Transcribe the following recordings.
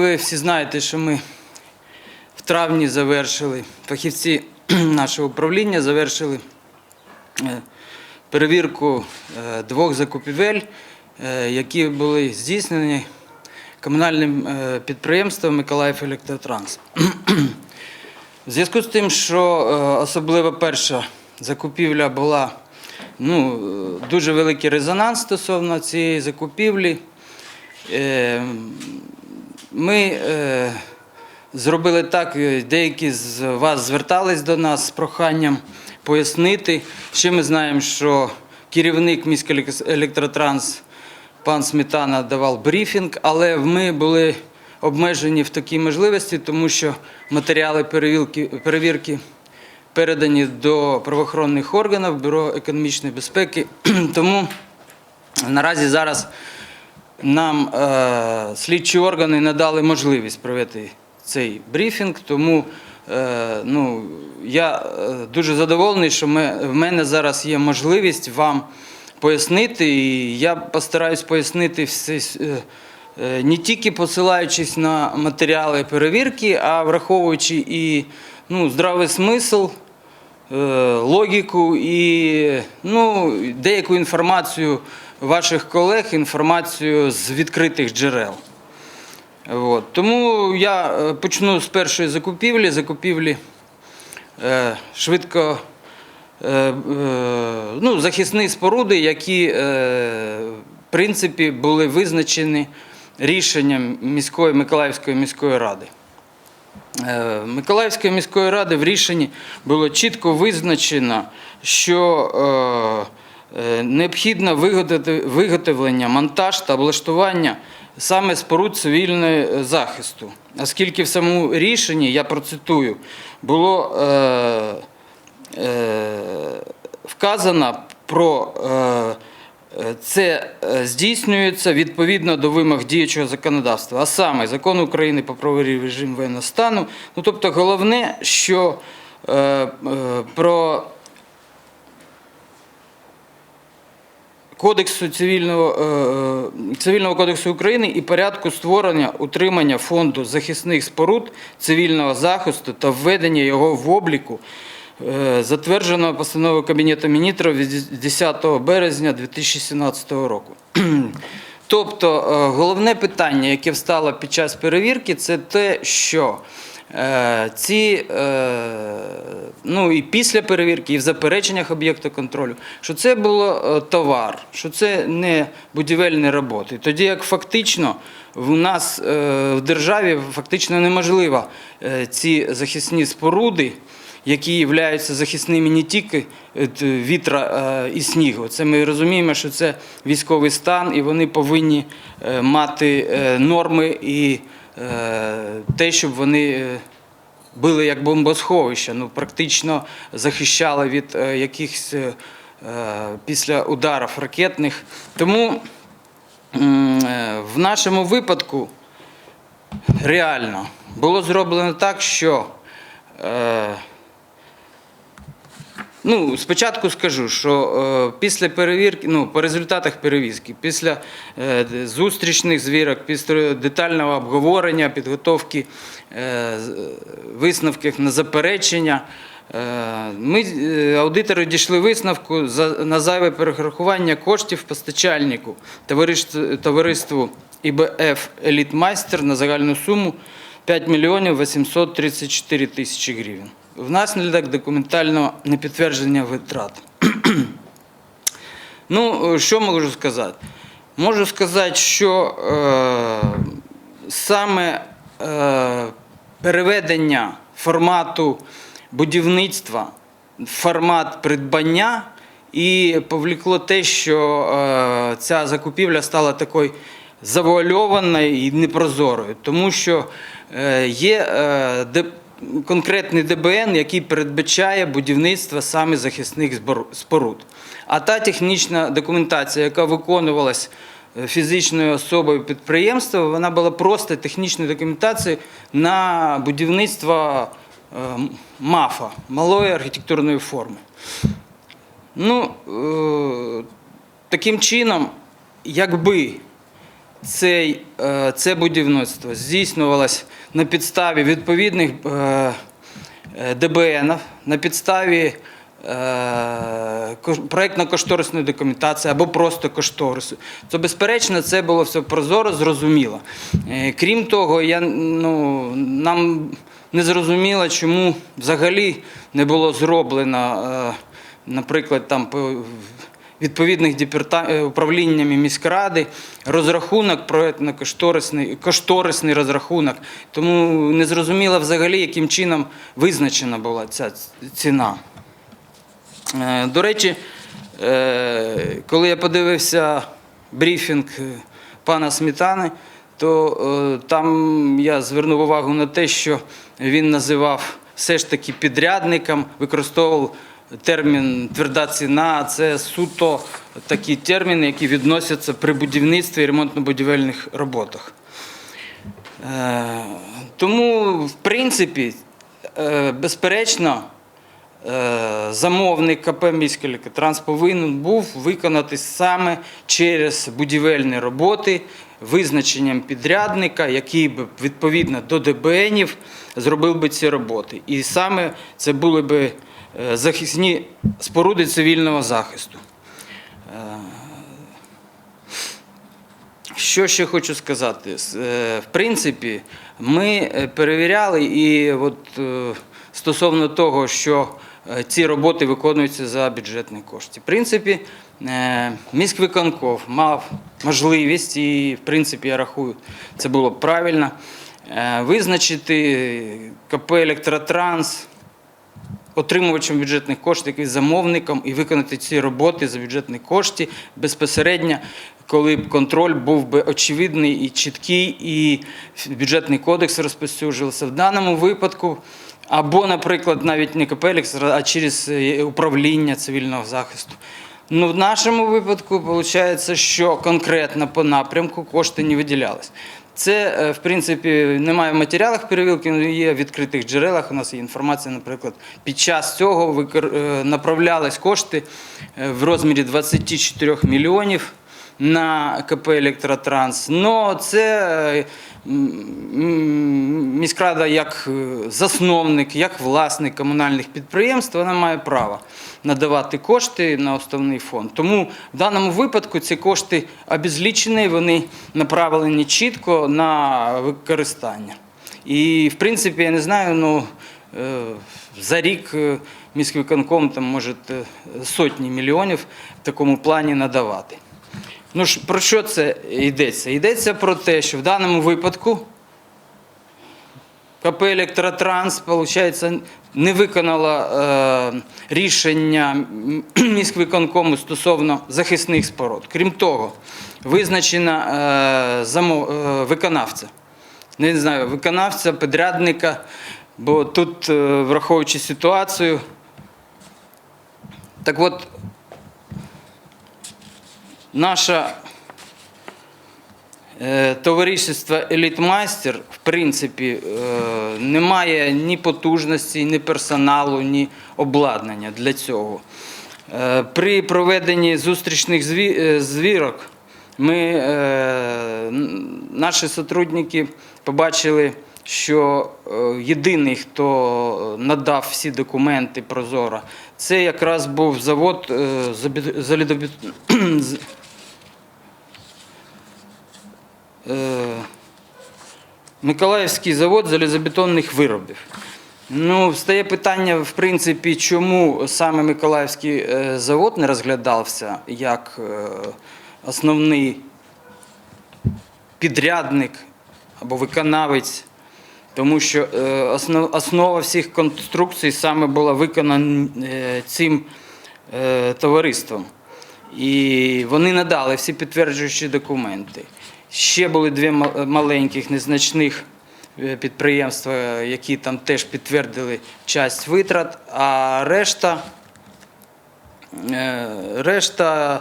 Ви всі знаєте, що ми в травні завершили, фахівці нашого управління завершили е, перевірку е, двох закупівель, е, які були здійснені комунальним підприємством Миколаїв Електротранс. В зв'язку з тим, що особливо перша закупівля була ну, дуже великий резонанс стосовно цієї закупівлі. Ми е, зробили так, е, деякі з вас звертались до нас з проханням пояснити. Ще ми знаємо, що керівник міської електротранс пан Сметана давав брифінг, але ми були обмежені в такій можливості, тому що матеріали перевірки передані до правоохоронних органів Бюро економічної безпеки. Тому наразі зараз нам е, слідчі органи надали можливість провести цей брифінг, тому е, ну, я е, дуже задоволений, що ми, в мене зараз є можливість вам пояснити, і я постараюсь пояснити все, е, не тільки посилаючись на матеріали перевірки, а враховуючи і ну, здравий смисл, е, логіку і ну, деяку інформацію ваших колег, інформацію з відкритих джерел. От. Тому я е, почну з першої закупівлі. Закупівлі е, швидко е, е, ну, захисні споруди, які е, в принципі були визначені рішенням міської Миколаївської міської ради. Е, Миколаївської міської ради в рішенні було чітко визначено, що е, необхідно виготовлення, монтаж та облаштування саме споруд цивільного захисту. Оскільки в самому рішенні, я процитую, було е, е, вказано про е, Е, Це е, здійснюється відповідно до вимог діючого законодавства, а саме закон України про правовий режим воєнного стану. Ну, тобто, головне, що е, е, про Кодексу цивільного, е, е, цивільного кодексу України і порядку створення утримання фонду захисних споруд цивільного захисту та введення його в обліку е, затвердженого постановою Кабінету міністрів від 10 березня 2017 року. Тобто головне питання, яке встало під час перевірки, це те, що ці, е, ну і після перевірки, і в запереченнях об'єкту контролю, що це було е, товар, що це не будівельні роботи. Тоді як фактично в нас е, в державі фактично неможливо е, ці захисні споруди які являються захисними не тільки вітра е, і снігу. Це ми розуміємо, що це військовий стан, і вони повинні е, мати е, норми і е, те, щоб вони е, були як бомбосховища, ну практично захищали від е, якихось е, після ударів ракетних. Тому е, в нашому випадку реально було зроблено так, що е, Ну, спочатку скажу, що е, після перевірки, ну, по результатах перевізки, після е, зустрічних звірок, після детального обговорення, підготовки е, висновків на заперечення, ми, аудитори дійшли висновку на зайве перерахування коштів постачальнику товариству ІБФ «Елітмайстер» на загальну суму 5 мільйонів 834 тисячі гривень. Внаслідок документального непідтвердження витрат. ну, е, що можу сказати? Можу сказати, що е, саме е, переведення формату будівництва формат придбання і повлекло те, що е, ця закупівля стала такою завуальованою і непрозорою, тому що е, є е, конкретний ДБН, який передбачає будівництво саме захисних споруд. А та технічна документація, яка виконувалась е, фізичною особою підприємства, вона була просто технічною документацією на будівництво е, МАФа, малої архітектурної форми. Ну, е, таким чином, якби цей, е, це будівництво здійснювалось на підставі відповідних е, е, ДБН, на підставі кош- проектно-кошторисної документації або просто кошторису, то безперечно це було все прозоро, зрозуміло. Крім того, я, ну, нам не зрозуміло, чому взагалі не було зроблено, наприклад, там відповідних е, управліннями міськради розрахунок проектно-кошторисний кошторисний розрахунок. Тому не зрозуміло взагалі, яким чином визначена була ця ціна. Е, До речі, е, коли я подивився брифінг пана Сметани, то там я звернув увагу на те, що він називав все ж таки підрядником, використовував термін тверда ціна. Це суто такі терміни, які відносяться при будівництві і ремонтно-будівельних роботах. Е, Тому, в принципі, е, безперечно, е, замовник КП «Міський електротранс» повинен був виконати саме через будівельні роботи визначенням підрядника, який би відповідно до ДБНів зробив би ці роботи. І саме це були би захисні споруди цивільного захисту. Що ще хочу сказати? Е, В принципі, ми е, перевіряли, і от е, стосовно того, що е, ці роботи виконуються за бюджетні кошти. В принципі, е, міськвиконков мав можливість, і в принципі, я рахую, це було правильно, е, визначити КП Електротранс отримувачем бюджетних коштів, який замовником, і виконати ці роботи за бюджетні кошти безпосередньо, коли б контроль був би очевидний і чіткий, і бюджетний кодекс розповсюджувався в даному випадку. Або, наприклад, навіть не «Електро», а через е, управління цивільного захисту. Ну, в нашому випадку виходить, що конкретно по напрямку кошти не виділялись. Це, е, в принципі, немає в матеріалах перевілки, але є в відкритих джерелах. У нас є інформація, наприклад, під час цього е, направлялись кошти е, в розмірі 24 мільйонів на КП Електротранс. Ну, це міськрада як засновник, як власник комунальних підприємств, вона має право надавати кошти на основний фонд. Тому в даному випадку ці кошти обезлічені, вони направлені чітко на використання. І, в принципі, я не знаю, ну е, за рік е, міськвиконком там може сотні мільйонів в такому плані надавати. Ну ж про що це йдеться? Йдеться про те, що в даному випадку КП Електротранс, виходить, не виконала е, рішення міськвиконкому стосовно захисних споруд. Крім того, визначена е, замо, е, виконавця. Не знаю, виконавця, підрядника, бо тут, е, враховуючи ситуацію, так от, наше е, товариство Елітмайстер, в принципі, е, не має ні потужності, ні персоналу, ні обладнання для цього. Е, При проведенні зустрічних звірок ми, наші сотрудники побачили, що єдиний, хто надав всі документи прозоро, це якраз був завод з- е, Миколаївський завод залізобетонних виробів. Ну, стає питання, в принципі, чому саме Миколаївський е, завод не розглядався як е, основний підрядник або виконавець, тому що е, основа всіх конструкцій саме була виконана е, цим е, товариством. І вони надали всі підтверджуючі документи. Ще були дві маленьких незначних е, підприємства, які там теж підтвердили часть витрат, а решта, е, решта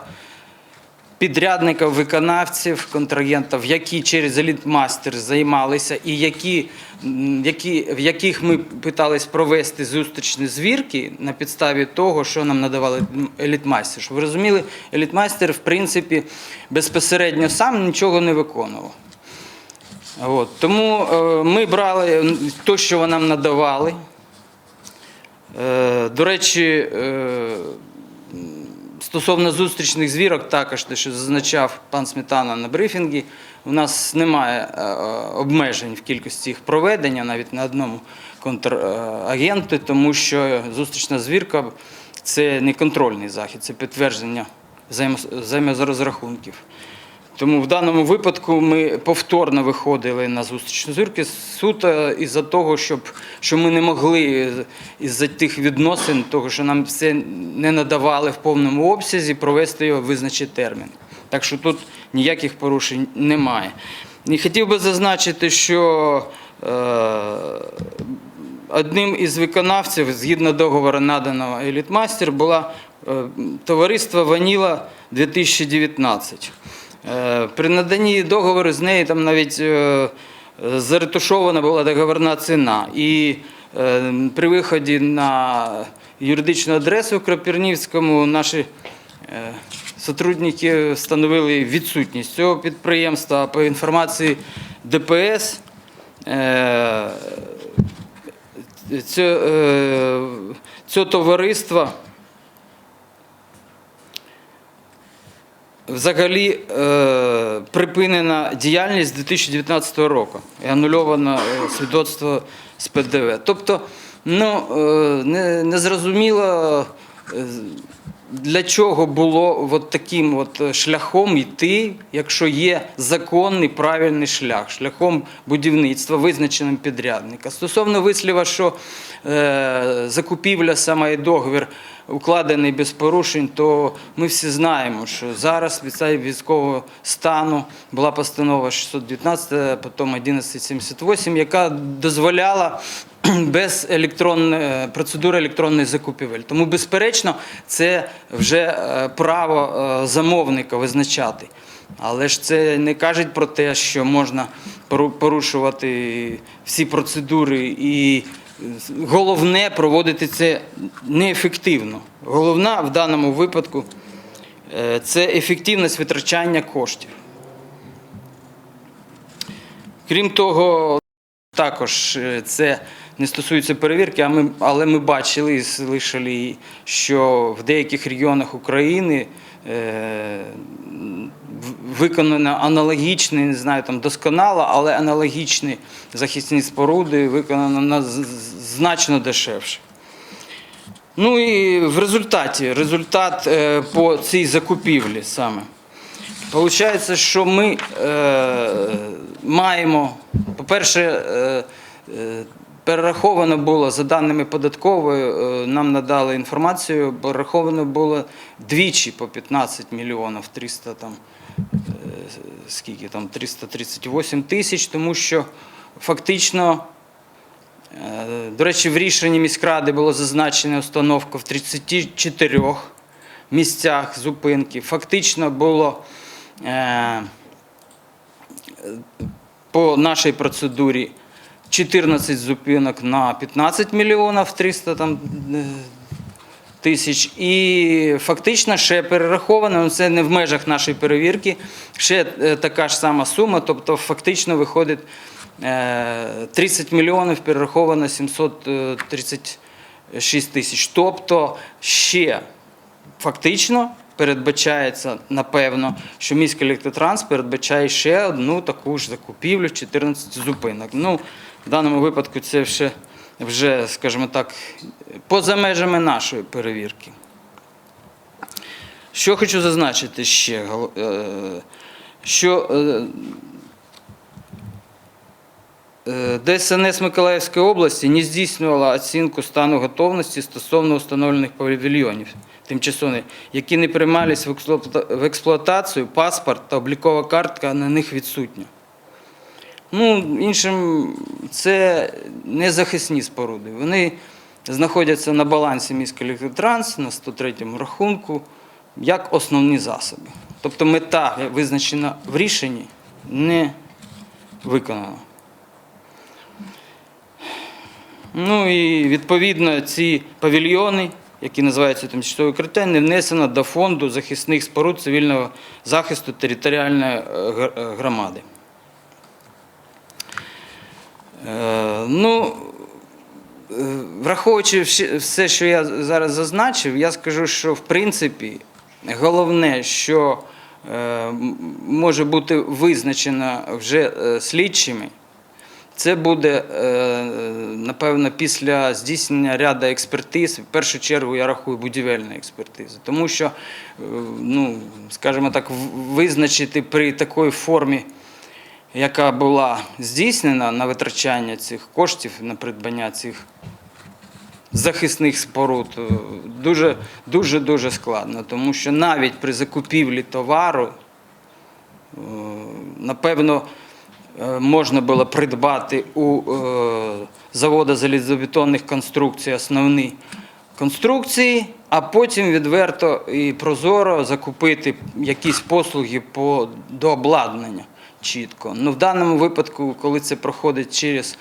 підрядників, виконавців, контрагентів, які через елітмастер займалися і які, які, в яких ми питались провести зустрічні звірки на підставі того, що нам надавали елітмастер. Щоб ви розуміли, елітмастер, в принципі, безпосередньо сам нічого не виконував. От, тому е, ми брали те, що нам надавали. Е, до речі, е, стосовно зустрічних звірок, також те, що зазначав пан Сметана на брифінгі, у нас немає е, обмежень в кількості їх проведення навіть на одному контрагенті, тому що зустрічна звірка це не контрольний захід, це підтвердження взаєморозрахунків. Тому в даному випадку ми повторно виходили на зустрічні звірки суто із-за того, щоб, що ми не могли із-за тих відносин, того, що нам все не надавали в повному обсязі, провести його визначений термін. Так що тут ніяких порушень немає. І хотів би зазначити, що е, одним із виконавців, згідно договору наданого Елітмастер, була е, товариство Ваніла 2019. Е, При наданні договору з нею там навіть е, заретушована була договорна ціна. І е, при виході на юридичну адресу в Кропірнівському наші сотрудники встановили відсутність цього підприємства. По інформації ДПС, цього товариства взагалі е, припинена діяльність з 2019 року і анульовано е, свідоцтво з ПДВ. Тобто, ну, е, не, не зрозуміло, для чого було от таким от шляхом йти, якщо є законний правильний шлях, шляхом будівництва, визначеним підрядника. Стосовно висліва, що е, закупівля саме і договір укладений без порушень, то ми всі знаємо, що зараз від військового стану була постанова 619, потім 1178, яка дозволяла без електронної процедури електронної закупівель. Тому, безперечно, це вже е, право е, замовника визначати. Але ж це не каже про те, що можна порушувати всі процедури і е, головне проводити це неефективно. Головна в даному випадку е, це ефективність витрачання коштів. Крім того, також е, це не стосується перевірки, а ми, але ми бачили і слышали, що в деяких регіонах України е, виконано аналогічні, не знаю там досконало, але аналогічні захисні споруди виконано на значно дешевше. Ну і в результаті, результат е, по цій закупівлі саме. Получається, що ми е, маємо, по-перше, е, е, перераховано було за даними податкової, е, нам надали інформацію, перераховано було двічі по 15 мільйонів 300 там, е, скільки там, 338 тисяч, тому що фактично Е, До речі, в рішенні міськради було зазначено установку в 34 місцях зупинки. Фактично було по нашій процедурі 14 зупинок на 15 мільйонів 300 там, е, тисяч. І фактично ще перераховано, ну, це не в межах нашої перевірки, ще е, така ж сама сума, тобто фактично виходить е, 30 мільйонів перераховано 736 тисяч. Тобто ще фактично передбачається, напевно, що міський електротранс передбачає ще одну таку ж закупівлю 14 зупинок. Ну, в даному випадку це вже, вже скажімо так, поза межами нашої перевірки. Що хочу зазначити ще, е, що е, е, ДСНС Миколаївської області не здійснювала оцінку стану готовності стосовно встановлених павільйонів тимчасових, які не приймались в експлуатацію, паспорт та облікова картка на них відсутня. Ну, іншим, це не захисні споруди. Вони знаходяться на балансі міського електротранс на 103-му рахунку як основні засоби. Тобто мета, визначена в рішенні, не виконана. Ну і відповідно ці павільйони, які називаються тимчасові укриття, не внесено до фонду захисних споруд цивільного захисту територіальної е, е, громади. Е, Ну, е, враховуючи все, що я зараз зазначив, я скажу, що в принципі головне, що е, може бути визначено вже слідчими, це буде, напевно, після здійснення ряду експертиз. В першу чергу я рахую будівельна експертиза. Тому що, ну, скажімо так, визначити при такій формі, яка була здійснена на витрачання цих коштів, на придбання цих захисних споруд, е, дуже дуже дуже складно. Тому що навіть при закупівлі товару, е, напевно, е, можна було придбати у заводу залізобетонних конструкцій основні конструкції, а потім відверто і прозоро закупити якісь послуги по дообладнання чітко. Ну, в даному випадку, коли це проходить через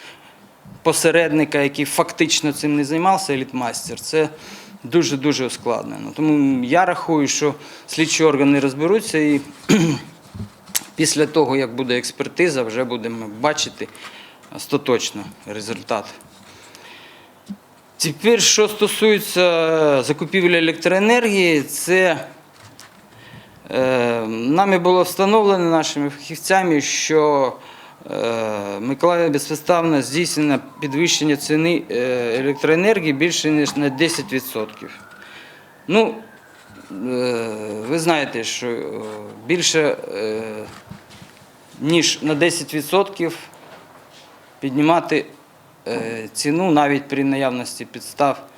посередника, який фактично цим не займався, елітмастер, це дуже-дуже ускладнено. Тому я рахую, що слідчі органи розберуться і після того, як буде експертиза, вже будемо бачити остаточно результат. Тепер, що стосується закупівлі електроенергії, це нами було встановлено нашими фахівцями, що е, Миколаїв безпідставно здійснено підвищення ціни е, електроенергії більше ніж на 10%. Ну, е, ви знаєте, що е, більше е, ніж на 10% піднімати е, ціну навіть при наявності підстав е,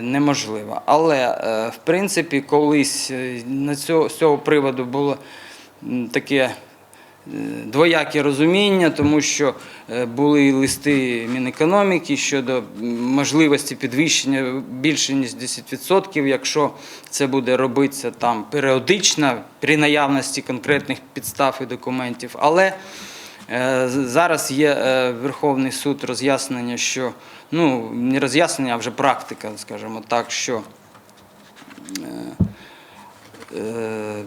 неможливо. Але, е, в принципі, колись е, на цього, з цього приводу було таке е, двояке розуміння, тому що е, були листи Мінекономіки щодо можливості підвищення більше ніж 10%, якщо це буде робитися там періодично при наявності конкретних підстав і документів. Але Е, Зараз є е, Верховний суд роз'яснення, що ну не роз'яснення, а вже практика, скажімо так, що е, е,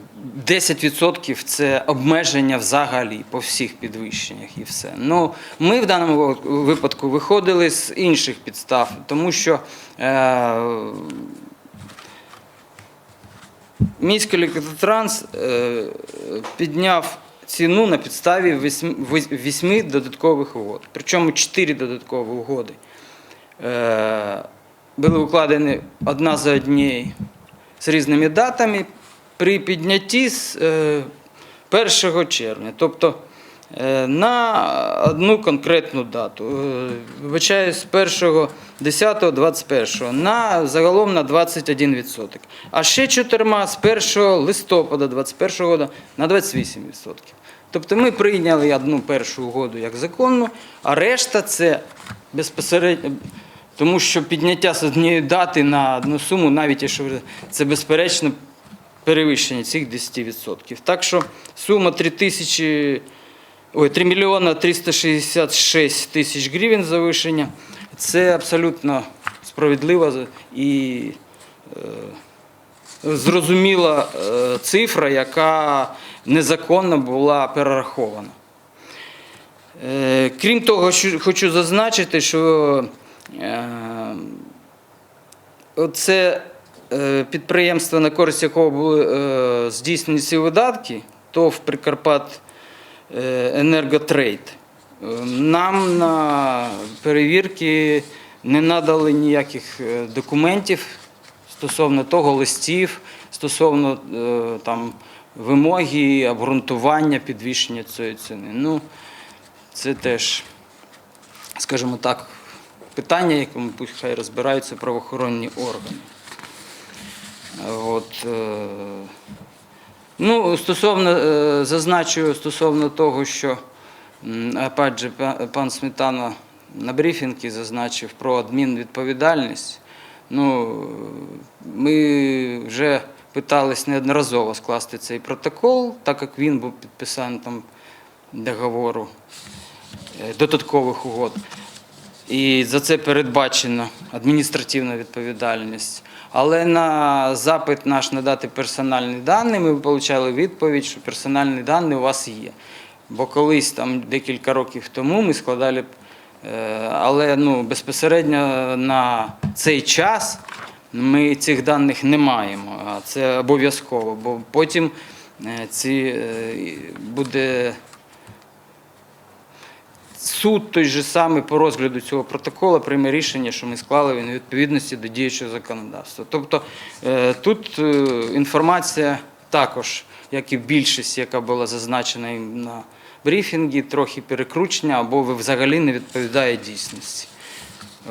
10% це обмеження взагалі по всіх підвищеннях і все. Ну, ми в даному випадку- виходили з інших підстав, тому що е, Міський електротранс е, підняв ціну на підставі восьми, вось- вісьми додаткових угод. Причому чотири додаткові угоди були укладені одна за однією з різними датами при піднятті з е, 1 червня. Тобто е, на одну конкретну дату. Е, Вибачаю, з 1 10 21 на загалом на 21%. А ще чотирма з 1 листопада 21 року на 28%. Тобто ми прийняли одну першу угоду як законну, а решта це безпосередньо. Тому що підняття з однієї дати на одну суму, навіть якщо це безперечно перевищення цих 10%. Так що сума 3 тисячі, ой, 3 мільйона 366 тисяч гривень завишення. Це абсолютно справедлива і е, зрозуміла е, цифра, яка незаконно була перерахована. Е, Крім того, що хочу зазначити, що це е, підприємство, на користь якого були е, здійснені ці видатки, ТОВ Прикарпат е, Енерготрейд. Е, Нам на перевірки не надали ніяких е, документів стосовно того листів, стосовно е, там, вимоги, обґрунтування підвищення цієї ціни. Ну, це теж, скажімо так, питання, якому хай розбираються правоохоронні органи. От, е, ну, стосовно, е, зазначу стосовно того, що опять же, пан Сметана на брифінгі зазначив про адмінвідповідальність. Ну, ми вже питались неодноразово скласти цей протокол, так як він був підписаний там договору е, додаткових угод. І за це передбачено адміністративна відповідальність. Але на запит наш надати персональні дані ми отримали відповідь, що персональні дані у вас є. Бо колись там декілька років тому ми складали, е, але ну, безпосередньо на цей час ми цих даних не маємо. Це обов'язково, бо потім е, ці е, буде суд той же самий по розгляду цього протоколу прийме рішення, що ми склали він відповідності до діючого законодавства. Тобто е, тут е, інформація також, як і більшість, яка була зазначена на брифінгі, трохи перекручення або взагалі не відповідає дійсності.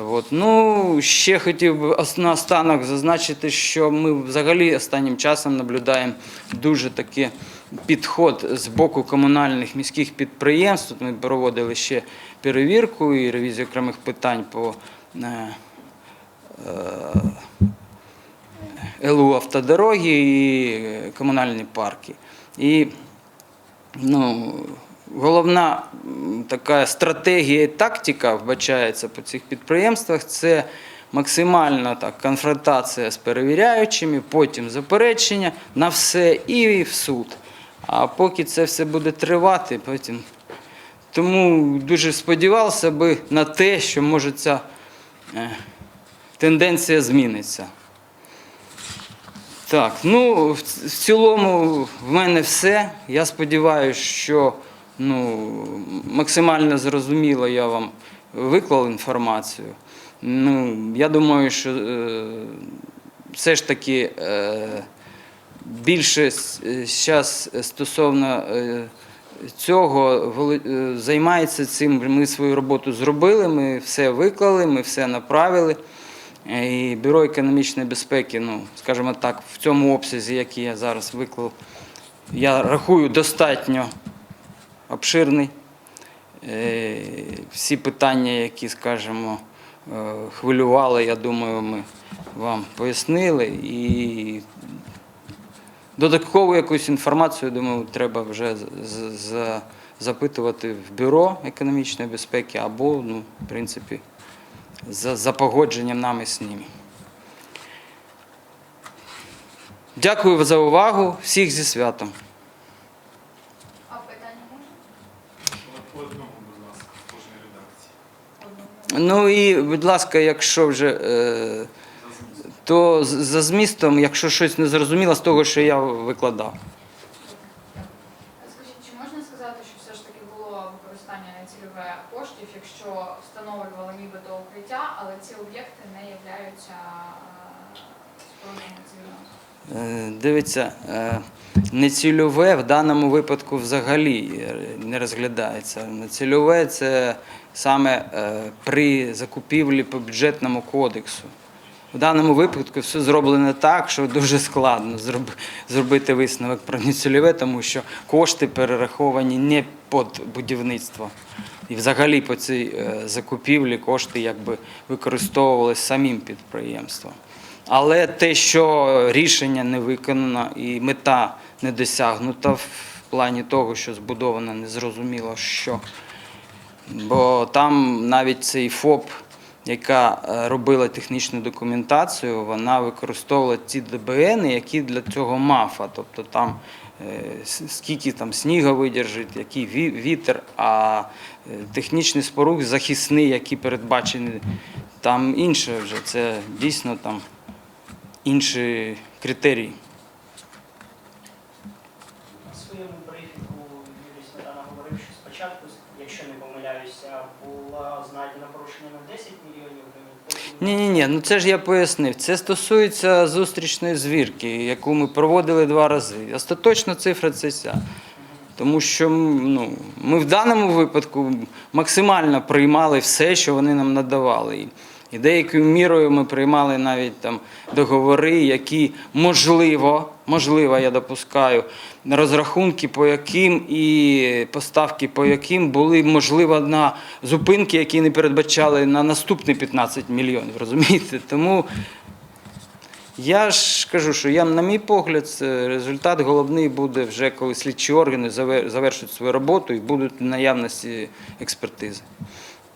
От. Ну, ще хотів би ос- наостанок зазначити, що ми взагалі останнім часом наблюдаємо дуже такий підход з боку комунальних міських підприємств. Тут ми проводили ще перевірку і ревізію окремих питань по е, е, ЛУ автодороги і комунальні парки. І ну, головна така стратегія і тактика вбачається по цих підприємствах це максимальна так, конфронтація з перевіряючими, потім заперечення на все і в суд. А поки це все буде тривати, потім. Тому дуже сподівався би на те, що може ця е, тенденція зміниться. Так, ну в цілому в мене все. Я сподіваюся, що ну, максимально зрозуміло я вам виклав інформацію. Ну, я думаю, що е, все ж таки е, більше зараз стосовно е, цього е, займається цим. Ми свою роботу зробили, ми все виклали, ми все направили. Е, І Бюро економічної безпеки, ну, скажімо так, в цьому обсязі, який я зараз виклав, я рахую достатньо обширний. Е, Всі питання, які, скажімо, е, хвилювали, я думаю, ми вам пояснили. І додаткову якусь інформацію, думаю, треба вже за- запитувати в Бюро економічної безпеки або, ну, в принципі, за, за погодженням нами з ними. Дякую за увагу. Всіх зі святом. А питання можна? По одному, будь ласка, в кожній редакції. Ну і, будь ласка, якщо вже, е, то за змістом, якщо щось не зрозуміло з того, що я викладав. Скажіть, чи можна сказати, що все ж таки було використання нецільове коштів, якщо встановлювали нібито укриття, але ці об'єкти не являються е, спорудами цивільного? Е, Дивіться, е, нецільове в даному випадку взагалі не розглядається. Нецільове це саме при закупівлі по бюджетному кодексу. В даному випадку все зроблено так, що дуже складно зробити висновок про нецільове, тому що кошти перераховані не під будівництво. І взагалі по цій е, закупівлі кошти якби використовувалися самим підприємством. Але те, що рішення не виконано і мета не досягнута в плані того, що збудовано незрозуміло що. Бо там навіть цей ФОП, яка е, робила технічну документацію, вона використовувала ті ДБН, які для цього МАФа. Тобто там е, скільки там снігу видержить, який ві- вітер, а е, технічний спорух захисний, які передбачені, там інше вже. Це дійсно там інші критерії. На своєму брифінгу Юрій Сметана говорив, що спочатку, якщо не помиляюся, було знайдено порушення на 10 мільйонів гривень. Ні, ні, ні, ну це ж я пояснив. Це стосується зустрічної звірки, яку ми проводили два рази. Остаточна цифра це ця. Тому що ну, ми в даному випадку максимально приймали все, що вони нам надавали. І- деякою мірою ми приймали навіть там договори, які можливо, можливо, я допускаю, розрахунки по яким і поставки по яким були можливо на зупинки, які не передбачали на наступні 15 мільйонів. Розумієте? Тому Я ж кажу, що я, на мій погляд, результат головний буде вже коли слідчі органи завер- завершать свою роботу і будуть в наявності експертизи.